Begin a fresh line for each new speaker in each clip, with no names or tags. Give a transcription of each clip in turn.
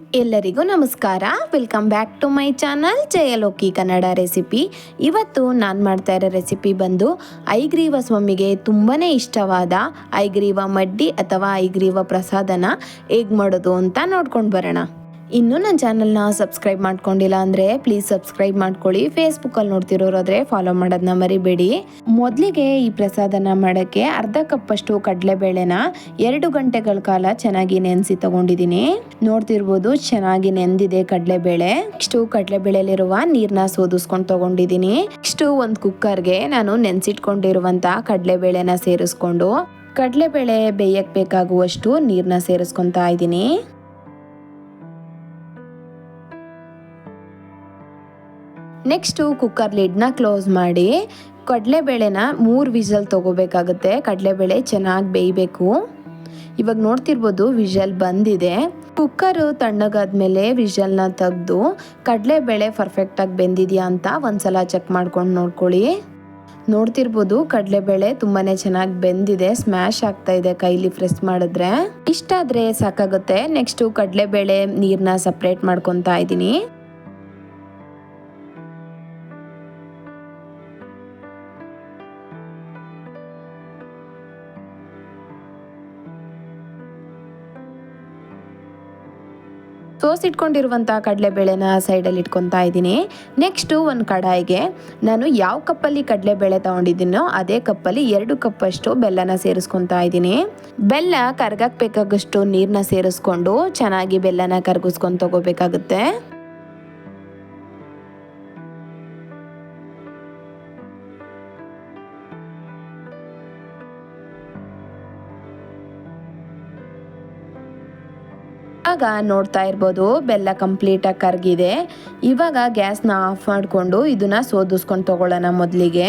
ಎಲ್ಲರಿಗೂ ನಮಸ್ಕಾರ. Welcome back to my channel Jayaloki Kannada recipe ಇವತ್ತು ನಾನು ಮಾಡ್ತಾ ಇರೋ ರೆಸಿಪಿ ಬಂದು ಐಗ್ರೀವ ಸ್ವಾಮಿಗೆ ತುಂಬಾ ಇಷ್ಟವಾದ ಐಗ್ರೀವ ಮಡ್ಡಿ ಅಥವಾ ಐಗ್ರೀವ ಪ್ರಸಾದನ ಹೇಗೆ ಮಾಡೋದು ಅಂತ ನೋಡ್ಕೊಂಡು ಬರೋಣ. ಇನ್ನೂ ನನ್ನ ಚಾನಲ್ನ ಸಬ್ಸ್ಕ್ರೈಬ್ ಮಾಡ್ಕೊಂಡಿಲ್ಲ ಅಂದರೆ ಪ್ಲೀಸ್ ಸಬ್ಸ್ಕ್ರೈಬ್ ಮಾಡ್ಕೊಳ್ಳಿ. ಫೇಸ್ಬುಕ್ಕಲ್ಲಿ ನೋಡ್ತಿರೋರಾದರೆ ಫಾಲೋ ಮಾಡೋದನ್ನ ಮರಿಬೇಡಿ. ಮೊದಲಿಗೆ ಈ ಪ್ರಸಾದನ ಮಾಡೋಕ್ಕೆ ಅರ್ಧ ಕಪ್ಪಷ್ಟು ಕಡಲೆಬೇಳೆನ ಎರಡು ಗಂಟೆಗಳ ಕಾಲ ಚೆನ್ನಾಗಿ ನೆನೆಸಿ ತಗೊಂಡಿದ್ದೀನಿ. ನೋಡ್ತಿರ್ಬೋದು ಚೆನ್ನಾಗಿ ನೆಂದಿದೆ ಕಡಲೆಬೇಳೆ. ನೆಕ್ಸ್ಟು ಕಡಲೆಬೇಳೆಲಿರುವ ನೀರನ್ನ ಸೋದಿಸ್ಕೊಂಡು ತಗೊಂಡಿದ್ದೀನಿ. ನೆಕ್ಸ್ಟು ಒಂದು ಕುಕ್ಕರ್ಗೆ ನಾನು ನೆನೆಸಿಟ್ಕೊಂಡಿರುವಂಥ ಕಡಲೆಬೇಳೆನ ಸೇರಿಸ್ಕೊಂಡು ಕಡಲೆಬೇಳೆ ಬೇಯಕ್ಕೆ ಬೇಕಾಗುವಷ್ಟು ನೀರನ್ನ ಸೇರಿಸ್ಕೊತಾ ಇದ್ದೀನಿ. ನೆಕ್ಸ್ಟು ಕುಕ್ಕರ್ ಲಿಡ್ನ ಕ್ಲೋಸ್ ಮಾಡಿ ಕಡಲೆಬೇಳೆನ ಮೂರು ವಿಸಲ್ ತೊಗೋಬೇಕಾಗುತ್ತೆ. ಕಡಲೆಬೇಳೆ ಚೆನ್ನಾಗಿ ಬೇಯಬೇಕು. ಇವಾಗ ನೋಡ್ತಿರ್ಬೋದು ವಿಷಲ್ ಬಂದಿದೆ. ಕುಕ್ಕರು ತಣ್ಣಗಾದ್ಮೇಲೆ ವಿಷಲ್ನ ತೆಗೆದು ಕಡಲೆಬೇಳೆ ಪರ್ಫೆಕ್ಟಾಗಿ ಬೆಂದಿದೆಯಾ ಅಂತ ಒಂದ್ಸಲ ಚೆಕ್ ಮಾಡ್ಕೊಂಡು ನೋಡ್ಕೊಳ್ಳಿ. ನೋಡ್ತಿರ್ಬೋದು ಕಡಲೆಬೇಳೆ ತುಂಬಾ ಚೆನ್ನಾಗಿ ಬೆಂದಿದೆ ಸ್ಮ್ಯಾಶ್ ಆಗ್ತಾ ಇದೆ ಕೈಲಿ ಫ್ರೆಸ್ ಮಾಡಿದ್ರೆ. ಇಷ್ಟಾದರೆ ಸಾಕಾಗುತ್ತೆ. ನೆಕ್ಸ್ಟು ಕಡಲೆಬೇಳೆ ನೀರನ್ನ ಸಪ್ರೇಟ್ ಮಾಡ್ಕೊತಾ ಇದ್ದೀನಿ. ಸೋಸಿಟ್ಕೊಂಡಿರುವಂಥ ಕಡಲೆಬೇಳೆನ ಸೈಡಲ್ಲಿ ಇಟ್ಕೊತಾ ಇದ್ದೀನಿ. ನೆಕ್ಸ್ಟು ಒಂದು ಕಡಾಯಿಗೆ ನಾನು ಯಾವ ಕಪ್ಪಲ್ಲಿ ಕಡಲೆಬೇಳೆ ತೊಗೊಂಡಿದ್ದೀನೋ ಅದೇ ಕಪ್ಪಲ್ಲಿ ಎರಡು ಕಪ್ಪಷ್ಟು ಬೆಲ್ಲನ ಸೇರಿಸ್ಕೊತಾ ಇದ್ದೀನಿ. ಬೆಲ್ಲ ಕರ್ಗಕ್ಕೆ ಬೇಕಾಗಷ್ಟು ನೀರನ್ನ ಸೇರಿಸ್ಕೊಂಡು ಚೆನ್ನಾಗಿ ಬೆಲ್ಲನ ಕರ್ಗಿಸ್ಕೊಂಡು ತಗೋಬೇಕಾಗುತ್ತೆ. ಇವಾಗ ನೋಡ್ತಾ ಇರ್ಬೋದು, ಬೆಲ್ಲ ಕಂಪ್ಲೀಟಾಗಿ ಕರಗಿದೆ. ಇವಾಗ ಗ್ಯಾಸ್ನ ಆಫ್ ಮಾಡಿಕೊಂಡು ಇದನ್ನ ಸೋದಿಸ್ಕೊಂಡು ತಗೊಳ್ಳೋಣ ಮೊದಲಿಗೆ.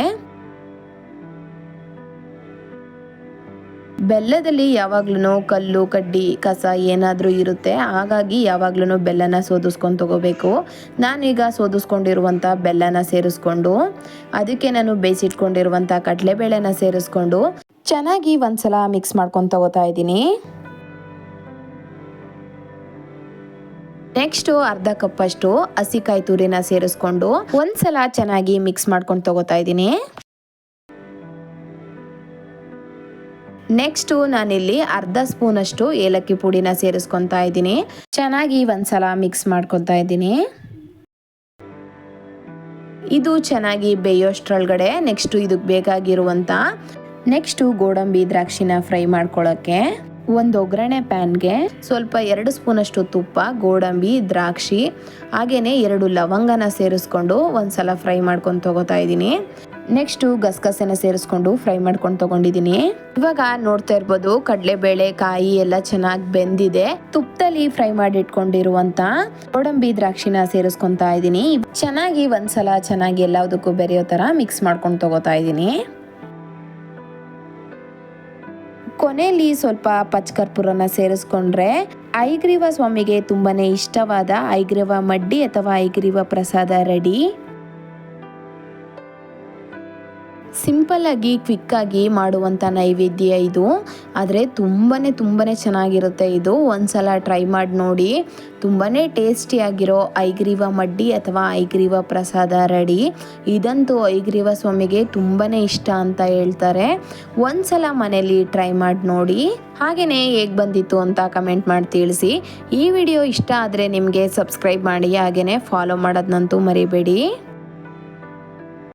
ಬೆಲ್ಲದಲ್ಲಿ ಯಾವಾಗ್ಲೂ ಕಲ್ಲು, ಕಡ್ಡಿ, ಕಸ ಏನಾದರೂ ಇರುತ್ತೆ. ಹಾಗಾಗಿ ಯಾವಾಗ್ಲೂ ಬೆಲ್ಲನ ಸೋದಿಸ್ಕೊಂಡು ತಗೋಬೇಕು. ನಾನೀಗ ಸೋದಿಸ್ಕೊಂಡಿರುವಂಥ ಬೆಲ್ಲನ ಸೇರಿಸ್ಕೊಂಡು, ಅದಕ್ಕೆ ನಾನು ಬೇಯಿಸಿಟ್ಕೊಂಡಿರುವಂಥ ಕಡಲೆಬೇಳೆನ ಸೇರಿಸ್ಕೊಂಡು ಚೆನ್ನಾಗಿ ಒಂದ್ಸಲ ಮಿಕ್ಸ್ ಮಾಡ್ಕೊಂಡು ತಗೋತಾ ಇದ್ದೀನಿ. ನೆಕ್ಸ್ಟು ಅರ್ಧ ಕಪ್ಪಷ್ಟು ಹಸಿಕಾಯಿ ತುರಿನ ಸೇರಿಸ್ಕೊಂಡು ಒಂದ್ಸಲ ಚೆನ್ನಾಗಿ ಮಿಕ್ಸ್ ಮಾಡ್ಕೊಂಡು ತಗೋತಾ ಇದ್ದೀನಿ. ನೆಕ್ಸ್ಟು ನಾನಿಲ್ಲಿ ಅರ್ಧ ಸ್ಪೂನ್ ಅಷ್ಟು ಏಲಕ್ಕಿ ಪುಡಿನ ಸೇರಿಸ್ಕೊತಾ ಇದ್ದೀನಿ. ಚೆನ್ನಾಗಿ ಒಂದ್ಸಲ ಮಿಕ್ಸ್ ಮಾಡ್ಕೊತಾ ಇದ್ದೀನಿ. ಇದು ಚೆನ್ನಾಗಿ ಬೇಯೋಷ್ಟ್ರೊಳಗಡೆ ನೆಕ್ಸ್ಟು ಇದಕ್ಕೆ ಬೇಕಾಗಿರುವಂಥ ನೆಕ್ಸ್ಟು ಗೋಡಂಬಿ ದ್ರಾಕ್ಷಿನ ಫ್ರೈ ಮಾಡ್ಕೊಳ್ಳೋಕ್ಕೆ. ಒಂದು ಒಗ್ಗರಣೆ ಪ್ಯಾನ್ಗೆ ಸ್ವಲ್ಪ ಎರಡು ಸ್ಪೂನಷ್ಟು ತುಪ್ಪ, ಗೋಡಂಬಿ, ದ್ರಾಕ್ಷಿ ಹಾಗೆಯೇ ಎರಡು ಲವಂಗನ ಸೇರಿಸ್ಕೊಂಡು ಒಂದ್ಸಲ ಫ್ರೈ ಮಾಡ್ಕೊಂಡು ತೊಗೋತಾ ಇದ್ದೀನಿ. ನೆಕ್ಸ್ಟು ಗಸಗಸೆನ ಸೇರಿಸ್ಕೊಂಡು ಫ್ರೈ ಮಾಡ್ಕೊಂಡು ತಗೊಂಡಿದ್ದೀನಿ. ಇವಾಗ ನೋಡ್ತಾ ಇರ್ಬೋದು ಕಡಲೆಬೇಳೆ, ಕಾಯಿ ಎಲ್ಲ ಚೆನ್ನಾಗಿ ಬೆಂದಿದೆ. ತುಪ್ಪದಲ್ಲಿ ಫ್ರೈ ಮಾಡಿ ಇಟ್ಕೊಂಡಿರುವಂತ ಗೋಡಂಬಿ, ದ್ರಾಕ್ಷಿನ ಸೇರಿಸ್ಕೊತಾ ಇದ್ದೀನಿ. ಚೆನ್ನಾಗಿ ಒಂದ್ಸಲ ಚೆನ್ನಾಗಿ ಎಲ್ಲದಕ್ಕೂ ಬೆರೆಯೋ ತರ ಮಿಕ್ಸ್ ಮಾಡ್ಕೊಂಡು ತಗೋತಾ ಇದ್ದೀನಿ. ಕೊನೆಯಲ್ಲಿ ಸ್ವಲ್ಪ ಪಚ್ಕರ್ಪೂರನ ಸೇರಿಸ್ಕೊಂಡ್ರೆ ಐಗ್ರೀವ ಸ್ವಾಮಿಗೆ ತುಂಬಾ ಇಷ್ಟವಾದ ಐಗ್ರೀವ ಮಡ್ಡಿ ಅಥವಾ ಐಗ್ರೀವ ಪ್ರಸಾದ ರೆಡಿ. ಸಿಂಪಲ್ ಆಗಿ ಕ್ವಿಕ್ ಆಗಿ ಮಾಡುವಂಥ ನೈವೇದ್ಯ ಇದು. ಆದರೆ ತುಂಬಾ ತುಂಬಾ ಚೆನ್ನಾಗಿರುತ್ತೆ ಇದು. ಒಂದ್ಸಲ ಟ್ರೈ ಮಾಡಿ ನೋಡಿ. ತುಂಬಾ ಟೇಸ್ಟಿಯಾಗಿರೋ ಐಗ್ರೀವ ಮಡ್ಡಿ ಅಥವಾ ಐಗ್ರೀವ ಪ್ರಸಾದ ರೆಡಿ. ಇದಂತೂ ಐಗ್ರೀವ ಸ್ವಾಮಿಗೆ ತುಂಬಾ ಇಷ್ಟ ಅಂತ ಹೇಳ್ತಾರೆ. ಒಂದ್ಸಲ ಮನೇಲಿ ಟ್ರೈ ಮಾಡಿ ನೋಡಿ. ಹಾಗೆಯೇ ಹೇಗೆ ಬಂದಿತ್ತು ಅಂತ ಕಮೆಂಟ್ ಮಾಡಿ ತಿಳಿಸಿ. ಈ ವಿಡಿಯೋ ಇಷ್ಟ ಆದರೆ ನಿಮಗೆ ಸಬ್ಸ್ಕ್ರೈಬ್ ಮಾಡಿ ಹಾಗೆಯೇ ಫಾಲೋ ಮಾಡೋದನ್ನಂತೂ ಮರಿಬೇಡಿ.